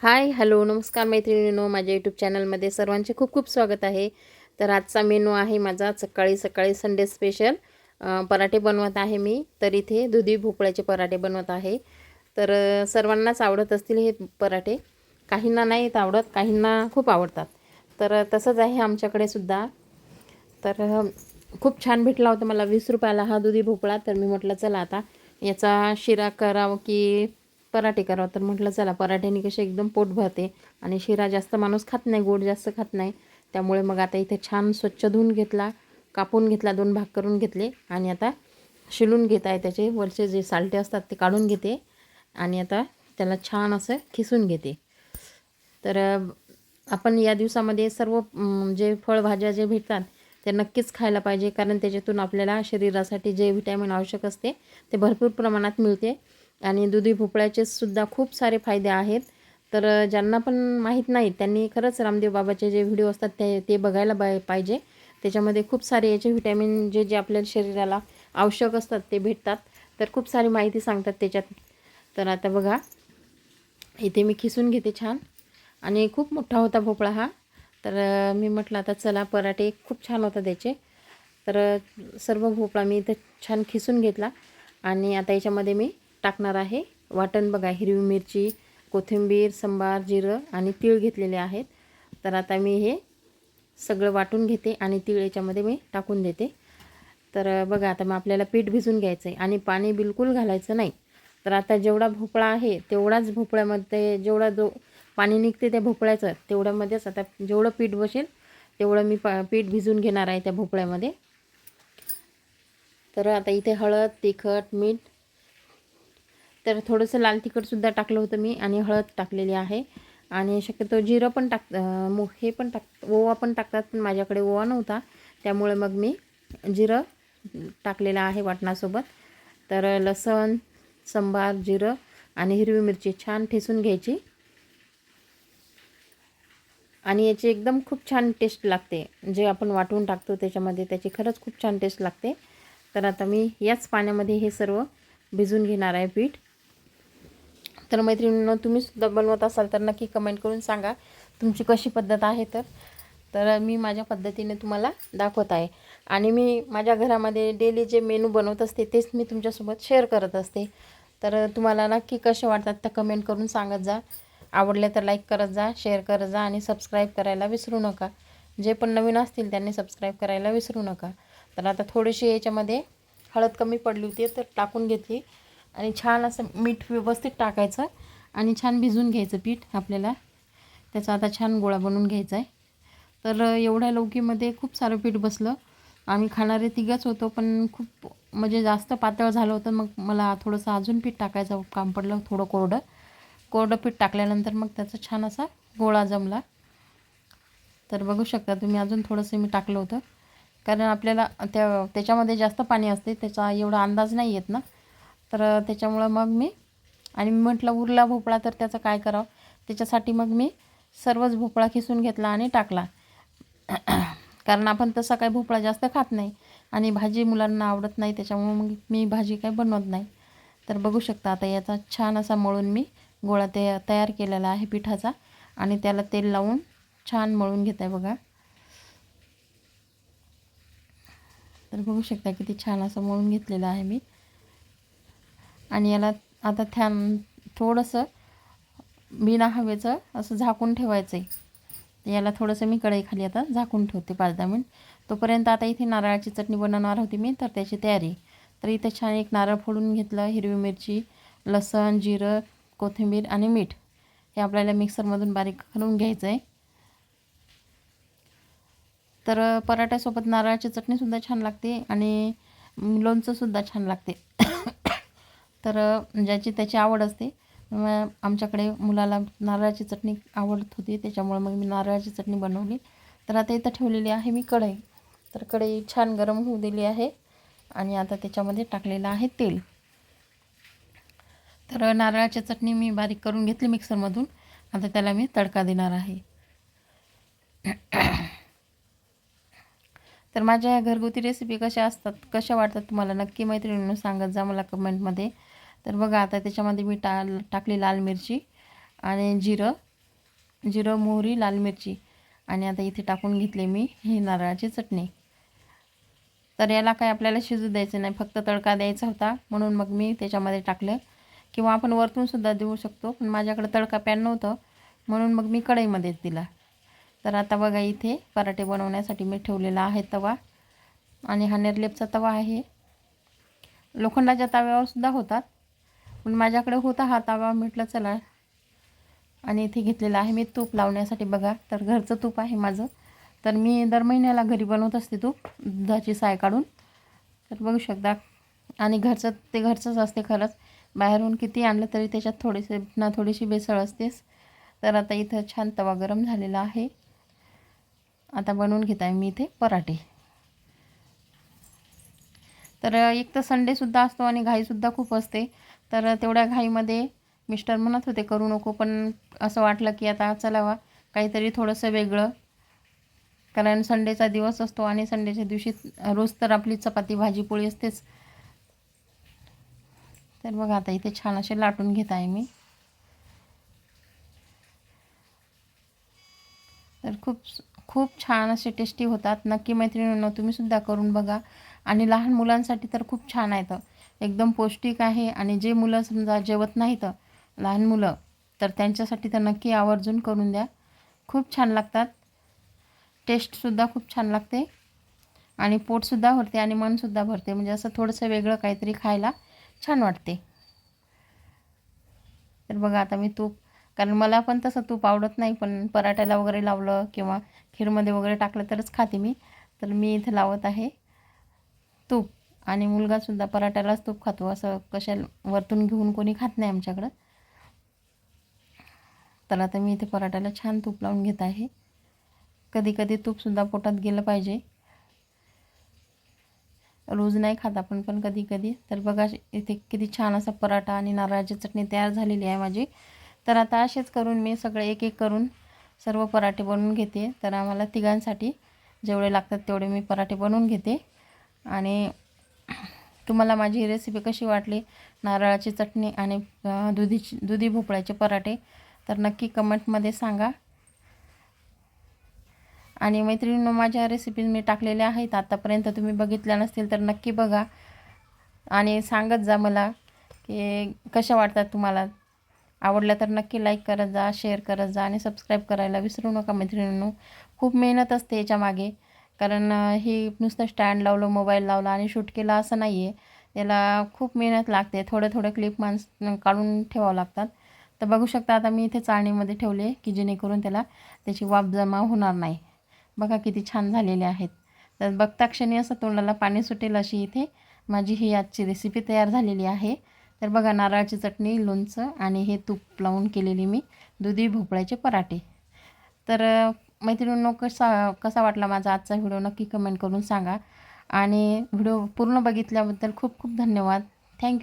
Hi hello नमस्कार मैत्रिणीनो माझ्या YouTube चॅनलमध्ये सर्वांचे खूप खूप स्वागत आहे. तर आजचा मेनू आहे माझा सकाळी सकाळी संडे स्पेशल पराठे बनवत आहे मी. तर इथे दुधी भोपळ्याचे पराठे बनवत आहे. तर सर्वांनाच आवडत असतील हे पराठे. काहींना नाहीत आवडत काहींना खूप आवडतात. तर तसंच आहे आमच्याकडे सुद्धा. तर खूप छान भेटला होता मला वीस रुपयाला हा दुधी भोपळा. तर मी म्हटलं चला आता याचा शिरा करावं की पराठे करावं. तर म्हटलं चला पराठ्याने कसे एकदम पोट भरते आणि शिरा जास्त माणूस खात नाही गोड जास्त खात नाही. त्यामुळे मग आता इथे छान स्वच्छ धुवून घेतला कापून घेतला दोन भाग करून घेतले आणि आता शिलून घेत आहे त्याचे. वरचे जे सालटे असतात ते काढून घेते आणि आता त्याला छान असं खिसून घेते. तर आपण या दिवसामध्ये सर्व जे फळभाज्या जे भेटतात ते नक्कीच खायला पाहिजे कारण त्याच्यातून आपल्याला शरीरासाठी जे व्हिटॅमिन आवश्यक असते ते भरपूर प्रमाणात मिळते. आणि दुधी भोपळ्याचे सुद्धा खूप सारे फायदे आहेत. तर ज्यांना पण माहीत नाही त्यांनी खरंच रामदेव बाबाचे जे व्हिडिओ असतात ते ते बघायला बाय पाहिजे. त्याच्यामध्ये खूप सारे याचे व्हिटॅमिन जे जे आपल्या शरीराला आवश्यक असतात ते भेटतात. तर खूप सारी माहिती सांगतात त्याच्यात. तर आता बघा इथे मी खिसून घेते छान. आणि खूप मोठा होता भोपळा हा. तर मी म्हटलं आता चला पराठे खूप छान होता त्याचे. तर सर्व भोपळा मी इथं छान खिसून घेतला. आणि आता याच्यामध्ये मी टाकणार आहे. वाटण बघा हिरवी मिरची कोथिंबीर संबार जिरं आणि तीळ घेतलेले आहेत. तर आता मी हे सगळं वाटून घेते आणि तीळ याच्यामध्ये मी टाकून देते. तर बघा आता मग आपल्याला पीठ भिजून घ्यायचं आहे आणि पाणी बिलकुल घालायचं नाही. तर आता जेवढा भोपळा आहे तेवढाच भोपळ्यामध्ये जेवढा जो पाणी निघते त्या भोपळ्याचं तेवढ्यामध्येच आता जेवढं पीठ बसेल तेवढं मी पा पीठ भिजून घेणार आहे त्या भोपळ्यामध्ये. तर आता इथे हळद तिखट मीठ तर थोडंसं लाल तिखटसुद्धा टाकलं होतं मी आणि हळद टाकलेली आहे. आणि शक्यतो जिरं पण टाक मो हे पण टाक ओवा पण टाकतात पण माझ्याकडे ओवा नव्हता. त्यामुळे मग मी जिरं टाकलेलं आहे वाटणासोबत. तर लसण संबार जिरं आणि हिरवी मिरची छान ठेसून घ्यायची. आणि याची एकदम खूप छान टेस्ट लागते. जे आपण वाटून टाकतो त्याच्यामध्ये त्याची खरंच खूप छान टेस्ट लागते. तर आता मी याच पाण्यामध्ये हे सर्व भिजून घेणार आहे पीठ. तर मैत्रिणींनो तुम्ही सुद्धा बनवत असाल तर नक्की कमेंट करून सांगा. तुमची कशी पद्धत आहे तर? तर मी माझ्या पद्धतीने तुम्हाला दाखवत आहे. आणि मी माझ्या घरामध्ये डेली जे मेनू बनवत असते तेच मी तुमच्यासोबत शेअर करत असते. तर तुम्हाला नक्की कसे वाटतात त्या कमेंट करून सांगत जा. आवडले तर लाईक करत जा शेअर करत जा आणि सबस्क्राईब करायला विसरू नका. जे पण नवीन असतील त्यांनी सबस्क्राईब करायला विसरू नका. तर आता थोडीशी याच्यामध्ये हळद कमी पडली होती तर टाकून घेतली. आणि छान असं मीठ व्यवस्थित टाकायचं आणि छान भिजून घ्यायचं पीठ आपल्याला. त्याचा आता छान गोळा बनवून घ्यायचा आहे तर एवढ्या लौकीमध्ये खूप सारं पीठ बसलं. आम्ही खाणारे तिघंच होतो पण खूप म्हणजे जास्त पातळ झालं होतं. मग मला थोडंसं अजून पीठ टाकायचं काम पडलं थोडं कोरडं. कोरडं पीठ टाकल्यानंतर मग त्याचा छान असा गोळा जमला. तर बघू शकता तुम्ही अजून थोडंसं मी टाकलं होतं. कारण आपल्याला त्या त्याच्यामध्ये जास्त पाणी असते त्याचा एवढा अंदाज नाही येत ना. तर त्याच्यामुळं मग मी आणि मी म्हटलं उरला भोपळा तर त्याचं काय करावं? त्याच्यासाठी मग मी सर्वच भोपळा खिसून घेतला आणि टाकला. कारण आपण तसा काही भोपळा जास्त खात नाही आणि भाजी मुलांना आवडत नाही त्याच्यामुळे मग मी भाजी काही बनवत नाही. तर बघू शकता आता याचा छान असा मळून मी गोळा ते तयार केलेला आहे पिठाचा आणि त्याला तेल लावून छान मळून घेत आहे बघा. तर बघू शकता किती छान असं मळून घेतलेलं आहे मी. आणि याला आता थॅन थोडंसं बिना हवेचं असं झाकून ठेवायचं आहे याला थोडंसं मी कढईखाली आता झाकून ठेवते पाच दहा मिनिट. तोपर्यंत आता इथे नारळाची चटणी बनवणार होती मी तर त्याची तयारी. तर इथे छान एक नारळ फोडून घेतलं हिरवी मिरची लसण जिरं कोथिंबीर आणि मीठ. हे आपल्याला मिक्सरमधून बारीक करून घ्यायचं आहे तर पराठ्यासोबत नारळाची चटणीसुद्धा छान लागते आणि लोणचंसुद्धा छान लागते. तर ज्याची त्याची आवड असते. मग आमच्याकडे मुलाला नारळाची चटणी आवडत होती त्याच्यामुळे मग मी नारळाची चटणी बनवली. तर आता इथं ठेवलेली आहे मी कढई. तर कढई छान गरम होऊ दिली आहे आणि आता त्याच्यामध्ये टाकलेलं आहे तेल. तर नारळाची चटणी मी बारीक करून घेतली मिक्सरमधून. आता त्याला मी तडका देणार आहे. तर माझ्या ह्या घरगुती रेसिपी कशा असतात कशा वाटतात तुम्हाला नक्की मैत्रिणींनो सांगत जा मला कमेंटमध्ये. तर बघा आता त्याच्यामध्ये मी टा टाकली लाल मिरची आणि जिरं जिरं मोहरी लाल मिरची. आणि आता इथे टाकून घेतले मी ही नारळाची चटणी. तर याला काय आपल्याला शिजू द्यायचं नाही फक्त तडका द्यायचा होता. म्हणून मग मी त्याच्यामध्ये टाकलं. किंवा आपण वरतूनसुद्धा देऊ शकतो पण माझ्याकडे तडका पॅन नव्हतं. म्हणून मग मी कढईमध्येच दिला. तर आता बघा इथे पराठे बनवण्यासाठी मी ठेवलेला आहे तवा. आणि हा निर्लेपचा तवा आहे. लोखंडाच्या तव्यावर सुद्धा होतात. पण माझ्याकडे होता हा तवा. म्हटलं चला. आणि इथे घेतलेला आहे मी तूप लावण्यासाठी. बघा तर घरचं तूप आहे माझं. तर मी दर महिन्याला घरी बनवत असते तूप दुधाची साय काढून. तर बघू शकता. आणि घरचं ते घरचंच असते खरंच. बाहेरून किती आणलं तरी त्याच्यात थोडेसे ना थोडीशी बेसळ असतेच. तर आता इथं छान तवा गरम झालेला आहे. आता बनवून घेत आहे मी इथे पराठे. तर एक तर संडेसुद्धा असतो आणि घाईसुद्धा खूप असते. तर तेवढ्या घाईमध्ये मिस्टर म्हणत होते करू नको. पण असं वाटलं की आता चलावा काहीतरी थोडंसं वेगळं. कारण संडेचा दिवस असतो आणि संडेच्या दिवशी रोज तर आपली चपाती भाजी पोळी असतेच. तर बघा आता इथे छान असे लाटून घेत आहे मी. तर खूप खूप छान असे टेस्टी होतात. नक्की मैत्रिणींना तुम्हीसुद्धा करून बघा. आणि लहान मुलांसाठी तर खूप छान आहेत एकदम पौष्टिक आहे आणि जे मुलं समजा जेवत नाहीत लहान मुलं तर त्यांच्यासाठी तर नक्की आवर्जून करून द्या. खूप छान लागतात. टेस्टसुद्धा खूप छान लागते. आणि पोटसुद्धा भरते आणि मनसुद्धा भरते. म्हणजे असं थोडंसं वेगळं काहीतरी खायला छान वाटते. तर बघा आता मी तूप कारण मला पण तसं तूप आवडत नाही पण पराठ्याला वगैरे लावलं किंवा खीरमध्ये वगैरे टाकलं तरच खाते मी. तर मी इथं लावत आहे तूप. आणि मुलगासुद्धा पराठ्यालाच तूप खातो. असं कशा वरतून घेऊन कोणी खात नाही आमच्याकडं. तर आता मी इथे पराठ्याला छान तूप लावून घेत आहे. कधी कधी तूपसुद्धा पोटात गेलं पाहिजे. रोज नाही खात आपण पण कधी कधी. तर बघा इथे किती छान असा पराठा आणि नारळाची चटणी तयार झालेली आहे माझी. तर आता असेच करून मी सगळे एक एक करून सर्व पराठे बनवून घेते. तर आम्हाला तिघांसाठी जेवढे लागतात तेवढे मी पराठे बनवून घेते. आणि तुम्हाला माझी ही रेसिपी कशी वाटली? नारळाची चटणी आणि दुधीची दुधी भोपळ्याचे पराठे. तर नक्की कमेंटमध्ये सांगा. आणि मैत्रिणींनो माझ्या रेसिपीज मी टाकलेल्या आहेत. आत्तापर्यंत तुम्ही बघितल्या नसतील तर नक्की बघा. आणि सांगत जा मला की कशा वाटतात तुम्हाला. आवडल्या तर नक्की लाईक करत जा शेअर करत जा आणि सबस्क्राईब करायला विसरू नका मैत्रिणींनो. खूप मेहनत असते याच्यामागे कारण हे नुसतं स्टँड लावलं मोबाईल लावला आणि शूट केला असं नाही आहे याला खूप मेहनत लागते. थोडे थोडे क्लिप माणस काढून ठेवावं लागतात. तर बघू शकता आता मी इथे चाळणीमध्ये ठेवले की जेणेकरून त्याला त्याची वाफ जमा होणार नाही. बघा किती छान झालेले आहेत. तर बघता क्षणी असं तोंडाला पाणी सुटेल अशी इथे माझी ही आजची रेसिपी तयार झालेली आहे. तर बघा नारळाची चटणी लोणचं आणि हे तूप लावून केलेली मी दुधी भोपळ्याचे पराठे. तर मैत्रिणींनो कसा कसा वाटला माझा आजचा व्हिडिओ नक्की कमेंट करून सांगा. आणि व्हिडिओ पूर्ण बघितल्याबद्दल खूप खूप धन्यवाद. थँक्यू